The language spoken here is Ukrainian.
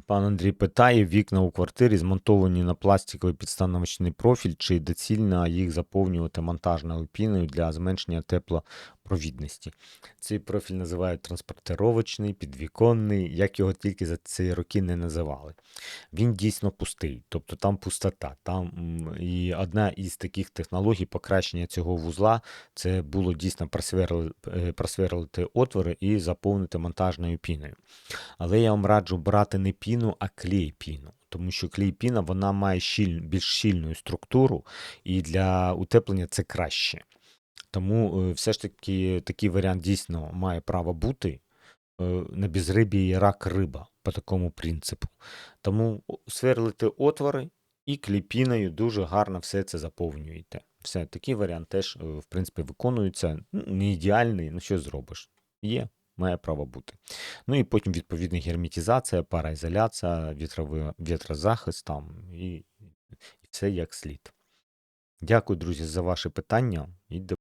Пан Андрій питає: вікна у квартирі змонтовані на пластиковий підстановочний профіль, чи доцільно їх заповнювати монтажною піною для зменшення теплопровідності. Цей профіль називають транспортировочний, підвіконний, як його тільки за ці роки не називали. Він дійсно пустий, тобто там пустота. Там і одна із таких технологій покращення цього вузла це було дійсно е, просверлити отвори і заповнити монтажною піною. Але я вам раджу брати не піну, а клей піну. Тому що клей піна вона має щіль, більш щільну структуру, і для утеплення це краще. Тому е, все ж таки такий варіант дійсно має право бути. Е, На безрибі є рак риба по такому принципу. Тому сверлите отвори і клейпіною дуже гарно все це заповнюєте. Все, такий варіант теж, е, в принципі, виконується. Ну, Не ідеальний, ну що зробиш? Є, має право бути. Ну і потім відповідно герметизація, параізоляція, вітровий, вітрозахист там і все як слід. Дякую, друзі, за ваші питання і до